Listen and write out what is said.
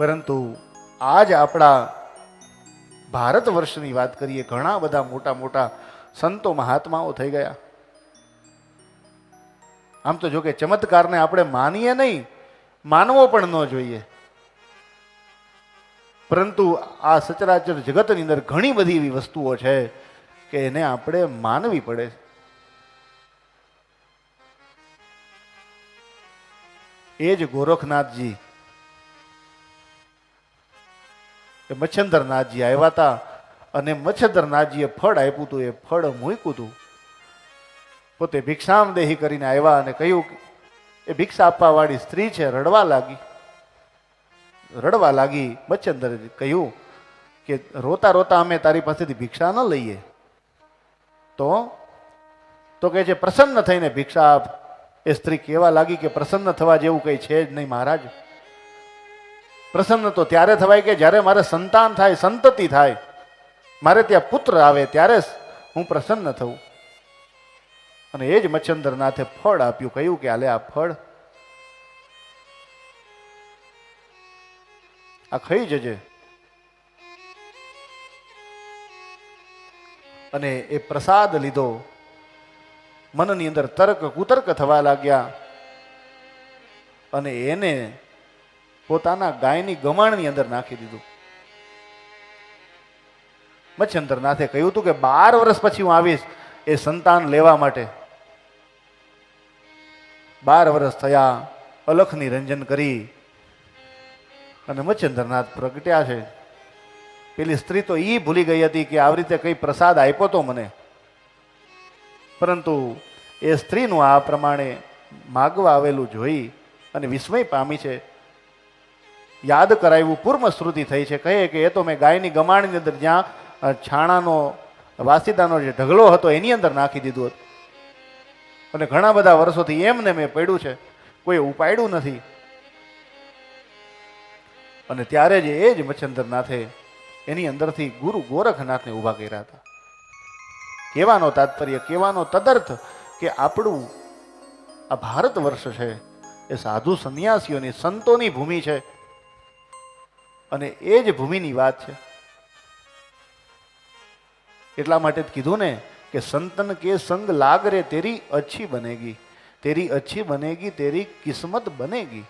પરંતુ આજ આપણા ભારત વર્ષની વાત કરીએ, ઘણા બધા મોટા મોટા સંતો મહાત્માઓ થઈ ગયા. આમ તો જો કે ચમત્કારને આપણે માનીએ નહીં, માનવો પણ ન જોઈએ. પરંતુ આ સચરાચર જગતની અંદર ઘણી બધી એવી વસ્તુઓ છે કે એને આપણે માનવી પડે. એ જ ગોરખનાથજી એ મચ્છંદરનાથજી આવ્યા હતા અને મચ્છંદરનાથજીએ ફળ આપ્યું હતું એ ફળ મૂક્યું હતું પોતે ભિક્ષામ દેહી કરીને આવ્યા અને કહ્યું કે, એ ભિક્ષા આપવા વાળી સ્ત્રી છે, રડવા લાગી. રડવા લાગી મચ્છંદર કહ્યું કે, રોતા રોતા અમે તારી પાસેથી ભિક્ષા ન લઈએ. તો તો કે જે પ્રસન્ન થઈને ભિક્ષા આપ. એ સ્ત્રી કહેવા લાગી કે, પ્રસન્ન થવા જેવું કંઈ છે જ નહીં મહારાજ. પ્રસન્ન તો ત્યારે થવાય કે જ્યારે મારે સંતાન થાય, સંતતિ થાય, મારે ત્યાં પુત્ર આવે ત્યારે હું પ્રસન્ન થઉં. અને એ જ મચ્છંદરનાથે ફળ આપ્યું, કહ્યું કે આલે આ ફળ. આ ખાઈ જજે. અને એ પ્રસાદ લીધો. મનની અંદર તર્ક, કુતર્ક થવા લાગ્યા. અને એને પોતાના ગાયની ગમાણની અંદર નાખી દીધું. મચ્છંદરનાથે કહ્યું હતું કે બાર વર્ષ પછી હું આવીશ એ સંતાન લેવા માટે. બાર વર્ષ થયા, અલખની રંજન કરી અને મચ્છંદ્રનાથ પ્રગટ્યા છે. પેલી સ્ત્રી તો ઈ ભૂલી ગઈ હતી કે આવી રીતે કઈ પ્રસાદ આપ્યો તો મને. પરંતુ એ સ્ત્રીનું આ પ્રમાણે માગવા આવેલું જોઈ અને વિસ્મય પામી છે. યાદ કરાવ્યું પૂર્વ શ્રુતિ થઈ છે. કહે કે એ તો મેં ગાયની ગમાણની અંદર જ્યાં છાણાનો, વાસીદાનો જે ઢગલો હતો, એની અંદર નાખી દીધું હતું. અને ઘણા બધા વર્ષોથી એમને મેં પડ્યું છે. કોઈ ઉપાડ્યું નથી. અને ત્યારે જ એ જ મચ્છંદરનાથે એની અંદરથી ગુરુ ગોરખનાથને ઊભા કર્યા હતા. કહેવાનો તાત્પર્ય કહેવાનો તદર્થ કે આપણું આ ભારત વર્ષ છે, એ સાધુ સંન્યાસીઓની સંતોની ભૂમિ છે. અને એ જ ભૂમિની વાત છે. એટલા માટે જ કીધું ને કે સંતન કે સંગ લાગ રે તેરી અચ્છી બનેગી. તેરી અચ્છી બનેગી, તેરી કિસ્મત બનેગી.